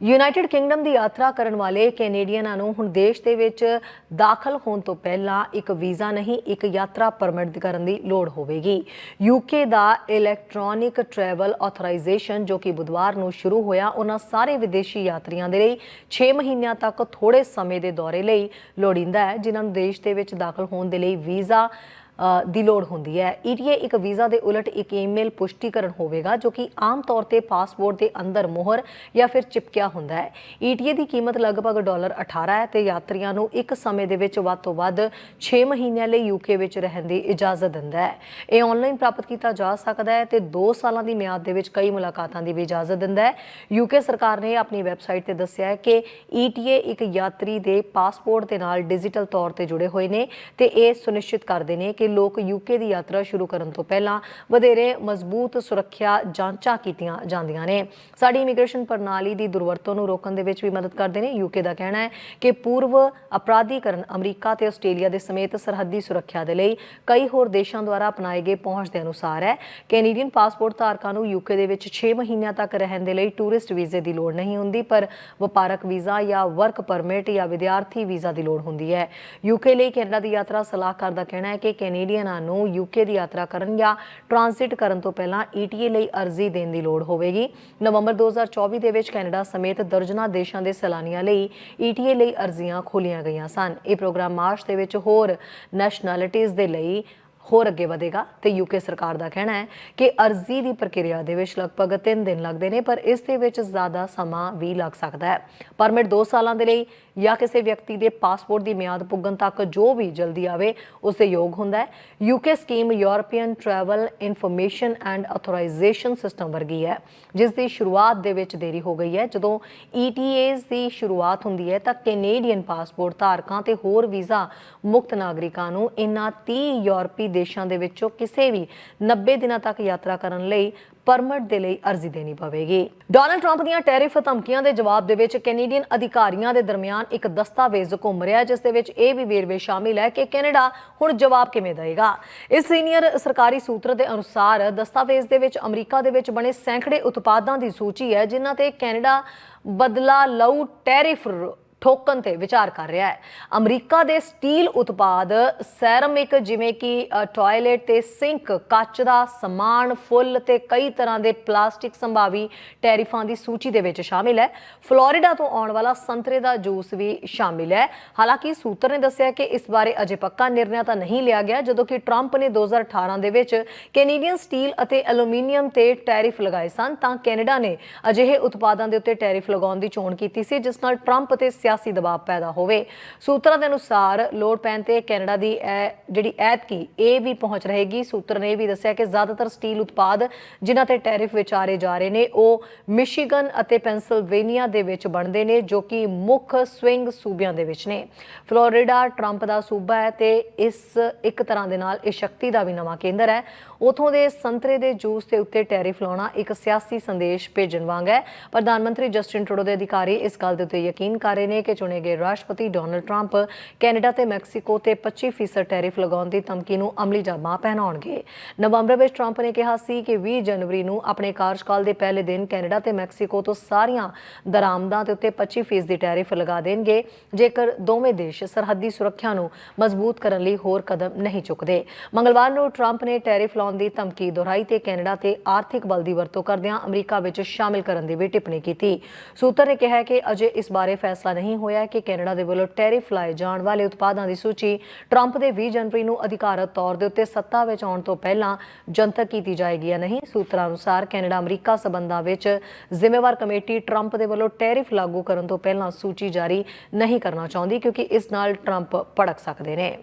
United Kingdom ਦੀ ਯਾਤਰਾ ਕਰਨ ਵਾਲੇ ਕੈਨੇਡੀਅਨਾਂ ਨੂੰ ਹੁਣ ਦੇਸ਼ ਦੇ ਵਿੱਚ ਦਾਖਲ ਹੋਣ ਤੋਂ ਪਹਿਲਾਂ ਇੱਕ ਵੀਜ਼ਾ ਨਹੀਂ, ਇੱਕ ਯਾਤਰਾ ਪਰਮਿਟ ਕਰਨ ਦੀ ਲੋੜ ਹੋਵੇਗੀ। ਯੂਕੇ ਦਾ ਇਲੈਕਟ੍ਰੋਨਿਕ ਟਰੈਵਲ ਆਥੋਰਾਈਜ਼ੇਸ਼ਨ, ਜੋ ਕਿ ਬੁੱਧਵਾਰ ਨੂੰ ਸ਼ੁਰੂ ਹੋਇਆ, ਉਹਨਾਂ ਸਾਰੇ ਵਿਦੇਸ਼ੀ ਯਾਤਰੀਆਂ ਦੇ ਲਈ 6 ਮਹੀਨਿਆਂ ਤੱਕ ਥੋੜੇ ਸਮੇਂ ਦੇ ਦੌਰੇ ਲਈ ਲੋੜੀਂਦਾ ਹੈ, ਜਿਨ੍ਹਾਂ ਨੂੰ ਦੇਸ਼ ਦੇ ਵਿੱਚ ਦਾਖਲ ਹੋਣ ਦੇ ਲਈ ਵੀਜ਼ਾ ਦੀ ਲੋੜ ਹੁੰਦੀ ਹੈ। ਈਟੀਏ ਇੱਕ ਵੀਜ਼ਾ ਦੇ ਉਲਟ ਇੱਕ ਈਮੇਲ ਪੁਸ਼ਟੀਕਰਨ ਹੋਵੇਗਾ, ਜੋ ਕਿ ਆਮ ਤੌਰ ਤੇ ਪਾਸਪੋਰਟ ਦੇ ਅੰਦਰ ਮੋਹਰ ਜਾਂ ਫਿਰ ਚਿਪਕਿਆ ਹੁੰਦਾ ਹੈ। ਈਟੀਏ ਦੀ ਕੀਮਤ ਲਗਭਗ ਡਾਲਰ 18 ਹੈ ਤੇ ਯਾਤਰੀਆਂ ਨੂੰ ਇੱਕ ਸਮੇਂ ਦੇ ਵਿੱਚ ਵੱਧ ਤੋਂ ਵੱਧ 6 ਮਹੀਨਿਆਂ ਲਈ ਯੂਕੇ ਵਿੱਚ ਰਹਿਣ ਦੀ ਇਜਾਜ਼ਤ ਦਿੰਦਾ ਹੈ। ਇਹ ਆਨਲਾਈਨ ਪ੍ਰਾਪਤ ਕੀਤਾ ਜਾ ਸਕਦਾ ਹੈ ਤੇ 2 ਸਾਲਾਂ ਦੀ ਮਿਆਦ ਦੇ ਵਿੱਚ ਕਈ ਮੁਲਾਕਾਤਾਂ ਦੀ ਵੀ ਇਜਾਜ਼ਤ ਦਿੰਦਾ ਹੈ। ਯੂਕੇ ਸਰਕਾਰ ਨੇ ਆਪਣੀ ਵੈਬਸਾਈਟ ਤੇ ਦੱਸਿਆ ਹੈ ਕਿ ਈਟੀਏ ਇੱਕ ਯਾਤਰੀ ਦੇ ਪਾਸਪੋਰਟ ਦੇ ਨਾਲ ਡਿਜੀਟਲ ਤੌਰ ਤੇ ਜੁੜੇ ਹੋਏ ਨੇ ਤੇ ਇਹ ਸੁਨਿਸ਼ਚਿਤ ਕਰਦੇ ਨੇ ਕਿ ਲੋਕ ਯੂਕੇ ਦੀ ਯਾਤਰਾ ਸ਼ੁਰੂ ਕਰਨ ਤੋਂ ਪਹਿਲਾਂ ਵਧੇਰੇ ਮਜ਼ਬੂਤ ਸੁਰੱਖਿਆ ਜਾਂਚਾਂ ਕੀਤੀਆਂ ਜਾਂਦੀਆਂ ਨੇ। ਸਾਡੀ ਇਮੀਗ੍ਰੇਸ਼ਨ ਪ੍ਰਣਾਲੀ ਦੀ ਦੁਰਵਰਤੋਂ ਨੂੰ ਰੋਕਣ ਦੇ ਵਿੱਚ ਵੀ ਮਦਦ ਕਰਦੇ ਨੇ। ਯੂਕੇ ਦਾ ਕਹਿਣਾ ਹੈ ਕਿ ਪੂਰਵ ਅਪਰਾਧੀਕਰਨ ਅਮਰੀਕਾ ਤੇ ਆਸਟ੍ਰੇਲੀਆ ਦੇ ਸਮੇਤ ਸਰਹੱਦੀ ਸੁਰੱਖਿਆ ਦੇ ਲਈ ਕਈ ਹੋਰ ਦੇਸ਼ਾਂ ਦੁਆਰਾ ਅਪਣਾਏ ਗਏ ਪਹੁੰਚ ਦੇ ਅਨੁਸਾਰ ਹੈ। ਕੈਨੇਡੀਅਨ ਪਾਸਪੋਰਟ ਧਾਰਕਾਂ ਨੂੰ ਯੂਕੇ ਦੇ ਵਿੱਚ 6 ਮਹੀਨਿਆਂ ਤੱਕ ਰਹਿਣ ਦੇ ਲਈ ਟੂਰਿਸਟ ਵੀਜ਼ੇ ਦੀ ਲੋੜ ਨਹੀਂ ਹੁੰਦੀ, ਪਰ ਵਪਾਰਕ ਵੀਜ਼ਾ ਜਾਂ ਵਰਕ ਪਰਮਿਟ ਜਾਂ ਵਿਦਿਆਰਥੀ ਵੀਜ਼ਾ ਦੀ ਲੋੜ ਹੁੰਦੀ ਹੈ। ਯੂਕੇ ਲਈ ਕੈਨੇਡਾ ਦੀ ਯਾਤਰਾ ਸਲਾਹਕਾਰ ਦਾ ਕਹਿਣਾ ਹੈ ਕਿ ਕੈਨੇਡੀਅਨਾਂ ਨੂੰ ਯੂਕੇ ਦੀ ਯਾਤਰਾ ਕਰਨ ਜਾਂ ਟ੍ਰਾਂਜ਼ਿਟ ਕਰਨ ਤੋਂ ਪਹਿਲਾਂ ਈਟੀਏ ਲਈ ਅਰਜ਼ੀ ਦੇਣ ਦੀ ਲੋੜ ਹੋਵੇਗੀ। ਨਵੰਬਰ 2024 ਦੇ ਵਿੱਚ ਕੈਨੇਡਾ ਸਮੇਤ ਦਰਜਨਾਂ ਦੇਸ਼ਾਂ ਦੇ ਸੈਲਾਨੀਆਂ ਲਈ ਈਟੀਏ ਲਈ ਅਰਜ਼ੀਆਂ ਖੋਲੀਆਂ ਗਈਆਂ ਸਨ। ਇਹ ਪ੍ਰੋਗਰਾਮ ਮਾਰਚ ਦੇ ਵਿੱਚ ਹੋਰ ਨੈਸ਼ਨੈਲਿਟੀਜ਼ ਦੇ ਲਈ ਹੋਰ ਅੱਗੇ ਵਧੇਗਾ ਤੇ ਯੂਕੇ ਸਰਕਾਰ ਦਾ ਕਹਿਣਾ ਹੈ ਕਿ ਅਰਜ਼ੀ ਦੀ ਪ੍ਰਕਿਰਿਆ ਦੇ ਵਿੱਚ ਲਗਭਗ 3 ਦਿਨ ਲੱਗਦੇ ਨੇ, ਪਰ ਇਸ ਦੇ ਵਿੱਚ ਜ਼ਿਆਦਾ ਸਮਾਂ ਵੀ ਲੱਗ ਸਕਦਾ ਹੈ। ਪਰਮਿਟ 2 ਸਾਲਾਂ ਦੇ ਲਈ ਜਾਂ ਕਿਸੇ ਵਿਅਕਤੀ ਦੇ ਪਾਸਪੋਰਟ ਦੀ ਮਿਆਦ ਪੁੱਗਣ ਤੱਕ ਜੋ ਵੀ ਜਲਦੀ ਆਵੇ, ਉਸ ਦੇ ਯੋਗ ਹੁੰਦਾ ਹੈ। UK scheme European travel information and authorisation system ਵਰਗੀ ਹੈ, ਜਿਸ ਦੀ ਸ਼ੁਰੂਆਤ ਦੇ ਵਿੱਚ ਦੇਰੀ ਹੋ ਗਈ ਹੈ। ਜਦੋਂ ETAs ਦੀ ਸ਼ੁਰੂਆਤ ਹੁੰਦੀ ਹੈ, ਤਾਂ ਕੈਨੇਡੀਅਨ ਪਾਸਪੋਰਟ ਧਾਰਕਾਂ ਤੇ ਹੋਰ ਵੀਜ਼ਾ ਮੁਕਤ ਨਾਗਰਿਕਾਂ ਨੂੰ ਇਨ੍ਹਾਂ 30 ਯੂਰਪੀ ਦੇਸ਼ਾਂ ਦੇ ਵਿੱਚੋਂ ਕਿਸੇ ਵੀ 90 ਦਿਨਾਂ ਤੱਕ ਯਾਤਰਾ ਕਰਨ ਲਈ ਪਰਮਿਟ ਦੇ ਲਈ ਅਰਜ਼ੀ ਦੇਣੀ ਪਵੇਗੀ। ਡੋਨਲਡ ਟਰੰਪ ਦੀਆਂ ਟੈਰਿਫ ਧਮਕੀਆਂ ਦੇ ਜਵਾਬ ਦੇ ਵਿੱਚ ਕੈਨੇਡੀਅਨ ਅਧਿਕਾਰੀਆਂ ਦੇ ਦਰਮਿਆਨ ਇੱਕ ਦਸਤਾਵੇਜ਼ ਘੁੰਮ ਰਿਹਾ ਜਿਸ ਦੇ ਵਿੱਚ ਇਹ ਵੀ ਵੇਰਵੇ ਸ਼ਾਮਿਲ ਹੈ ਕਿ ਕੈਨੇਡਾ ਹੁਣ ਜਵਾਬ ਕਿਵੇਂ ਦੇਵੇਗਾ। ਇਸ ਸੀਨੀਅਰ ਸਰਕਾਰੀ ਸੂਤਰ ਦੇ ਅਨੁਸਾਰ ਦਸਤਾਵੇਜ਼ ਦੇ ਵਿੱਚ ਅਮਰੀਕਾ ਦੇ ਵਿੱਚ ਬਣੇ ਸੈਂਕੜੇ ਉਤਪਾਦਾਂ ਦੀ ਸੂਚੀ ਹੈ, ਜਿਨ੍ਹਾਂ ਤੇ ਕੈਨੇਡਾ ਬਦਲਾ ਲਊ ਟੈਰਿਫ ਠੋਕਣ ਤੇ ਵਿਚਾਰ ਕਰ ਰਿਹਾ ਹੈ। ਅਮਰੀਕਾ ਦੇ ਸਟੀਲ ਉਤਪਾਦ ਸੈਰਾਮਿਕ ਜਿਵੇਂ ਕਿ ਅ, ਟਾਇਲਟ ਤੇ ਸਿੰਕ ਕੱਚ ਦਾ ਸਮਾਨ ਫੁੱਲ ਤੇ ਕਈ ਤਰ੍ਹਾਂ ਦੇ ਪਲਾਸਟਿਕ ਸੰਭਾਵੀ ਟੈਰਿਫਾਂ ਦੀ ਸੂਚੀ ਦੇ ਵਿੱਚ ਸ਼ਾਮਿਲ ਹੈ। ਫਲੋਰੀਡਾ ਤੋਂ ਆਉਣ ਵਾਲਾ ਸੰਤਰੇ ਦਾ ਜੂਸ ਵੀ ਸ਼ਾਮਿਲ ਹੈ। ਹਾਲਾਂਕਿ ਸੂਤਰ ਨੇ ਦੱਸਿਆ ਕਿ ਇਸ ਬਾਰੇ ਅਜੇ ਪੱਕਾ ਨਿਰਣੈ ਤਾਂ ਨਹੀਂ ਲਿਆ ਗਿਆ ਜਦੋਂ ਕਿ ਟਰੰਪ ਨੇ 2018 ਦੇ ਵਿੱਚ ਕੈਨੇਡੀਅਨ ਸਟੀਲ ਅਤੇ ਐਲੂਮੀਨੀਅਮ ਤੇ ਟੈਰਿਫ ਲਗਾਏ ਸਨ ਤਾਂ ਕੈਨੇਡਾ ਨੇ ਅਜਿਹੇ ਉਤਪਾਦਾਂ ਦੇ ਉੱਤੇ ਟੈਰਿਫ ਲਗਾਉਣ ਦੀ ਚੋਣ ਕੀਤੀ ਸੀ ਜਿਸ ਨਾਲ ਟਰੰਪ ਅਤੇ ਸਿਆਸੀ ਦਬਾਅ ਪੈਦਾ ਹੋਵੇ। ਸੂਤਰਾਂ ਦੇ ਅਨੁਸਾਰ ਲੋੜ ਪੈਣ ਤੇ ਕੈਨੇਡਾ ਦੀ ਇਹ ਜਿਹੜੀ ਐਤਕੀ ਇਹ ਵੀ ਪਹੁੰਚ ਰਹੇਗੀ। ਸੂਤਰ ਨੇ ਵੀ ਦੱਸਿਆ ਕਿ ਜ਼ਿਆਦਾਤਰ ਸਟੀਲ ਉਤਪਾਦ ਜਿਨ੍ਹਾਂ ਤੇ ਟੈਰਿਫ ਵਿਚਾਰੇ ਜਾ ਰਹੇ ਨੇ, ਉਹ ਮਿਸ਼ੀਗਨ ਅਤੇ ਪੈਂਸਿਲਵੇਨੀਆ ਦੇ ਵਿੱਚ ਬਣਦੇ ਨੇ, ਜੋ ਕਿ ਮੁੱਖ ਸਵਿੰਗ ਸੂਬਿਆਂ ਦੇ ਵਿੱਚ ਨੇ। ਫਲੋਰੀਡਾ ਟਰੰਪ ਦਾ ਸੂਬਾ ਹੈ ਤੇ ਇਸ ਇੱਕ ਤਰ੍ਹਾਂ ਦੇ ਨਾਲ ਇਹ ਸ਼ਕਤੀ ਦਾ ਵੀ ਨਵਾਂ ਕੇਂਦਰ ਹੈ। ਉਥੋਂ ਦੇ ਸੰਤਰੇ ਦੇ ਜੂਸ ਦੇ ਉੱਤੇ ਟੈਰਿਫ ਲਾਉਣਾ ਇੱਕ ਸਿਆਸੀ ਸੰਦੇਸ਼ ਭੇਜਣ ਵਾਂਗ ਹੈ। ਪ੍ਰਧਾਨ ਮੰਤਰੀ ਜਸਟਿਨ ਟਰੂਡੋ ਦੇ ਅਧਿਕਾਰੀ ਇਸ ਗੱਲ ਦੇ ਉੱਤੇ ਯਕੀਨ ਕਰ ਰਹੇ ਨੇ ਕਿ ਚੁਣੇ ਗਏ ਰਾਸ਼ਟਰਪਤੀ ਡੋਨਲਡ ਟਰੰਪ ਕੈਨੇਡਾ ਤੇ ਮੈਕਸੀਕੋ ਤੇ 25% ਟੈਰਿਫ ਲਗਾਉਣ ਦੀ ਧਮਕੀ ਨੂੰ ਅਮਲੀ ਜਾਮਾ ਪਹਿਨਾਉਣਗੇ। ਨਵੰਬਰ ਵਿੱਚ ਟਰੰਪ ਨੇ ਕਿਹਾ ਸੀ ਕਿ 20 ਜਨਵਰੀ ਨੂੰ ਆਪਣੇ ਕਾਰਜਕਾਲ ਦੇ ਪਹਿਲੇ ਦਿਨ ਕੈਨੇਡਾ ਤੇ ਮੈਕਸੀਕੋ ਤੋਂ ਸਾਰੀਆਂ ਦਰਾਮਦਾਂ ਦੇ ਉੱਤੇ 25% ਦੀ ਟੈਰਿਫ ਲਗਾ ਦੇਣਗੇ, ਜੇਕਰ ਦੋਵੇਂ ਦੇਸ਼ ਸਰਹੱਦੀ ਸੁਰੱਖਿਆ ਨੂੰ ਮਜ਼ਬੂਤ ਕਰਨ ਲਈ ਹੋਰ ਕਦਮ ਨਹੀਂ ਚੁੱਕਦੇ। ਮੰਗਲਵਾਰ ਨੂੰ ਟਰੰਪ ਨੇ ਟੈਰਿਫ ਲਾਉਣ ਦੀ ਧਮਕੀ ਦੁਹਰਾਈ ਤੇ ਕੈਨੇਡਾ ਤੇ ਆਰਥਿਕ ਬਲ ਦੀ ਵਰਤੋਂ ਕਰਦਿਆਂ ਅਮਰੀਕਾ ਵਿੱਚ ਸ਼ਾਮਿਲ ਕਰਨ ਦੀ ਵੀ ਟਿੱਪਣੀ ਕੀਤੀ। ਸੂਤਰ ਨੇ ਕਿਹਾ ਕਿ ਅਜੇ ਇਸ ਬਾਰੇ ਫੈਸਲਾ ਨਹੀਂ ਹੋਇਆ ਕਿ ਕੈਨੇਡਾ ਦੇ ਵੱਲੋਂ ਟੈਰਿਫ ਲਾਏ ਜਾਣ ਵਾਲੇ ਉਤਪਾਦਾਂ ਦੀ ਸੂਚੀ ਟਰੰਪ ਦੇ 20 ਜਨਵਰੀ ਨੂੰ ਅਧਿਕਾਰਤ ਤੌਰ ਦੇ ਉੱਤੇ ਸੱਤਾ ਵਿੱਚ ਆਉਣ ਤੋਂ ਪਹਿਲਾਂ ਜਨਤਕ ਕੀਤੀ ਜਾਏਗੀ ਜਾਂ ਨਹੀਂ, ਸੂਤਰਾਂ ਅਨੁਸਾਰ ਕੈਨੇਡਾ ਅਮਰੀਕਾ ਸਬੰਧਾਂ ਵਿੱਚ ਜ਼ਿੰਮੇਵਾਰ ਕਮੇਟੀ ਟਰੰਪ ਦੇ ਵੱਲੋਂ ਟੈਰਿਫ ਲਾਗੂ ਕਰਨ ਤੋਂ ਪਹਿਲਾਂ ਸੂਚੀ ਜਾਰੀ ਨਹੀਂ ਕਰਨਾ ਚਾਹੁੰਦੀ ਕਿਉਂਕਿ ਇਸ ਨਾਲ ਟਰੰਪ ਭੜਕ ਸਕਦੇ ਨੇ।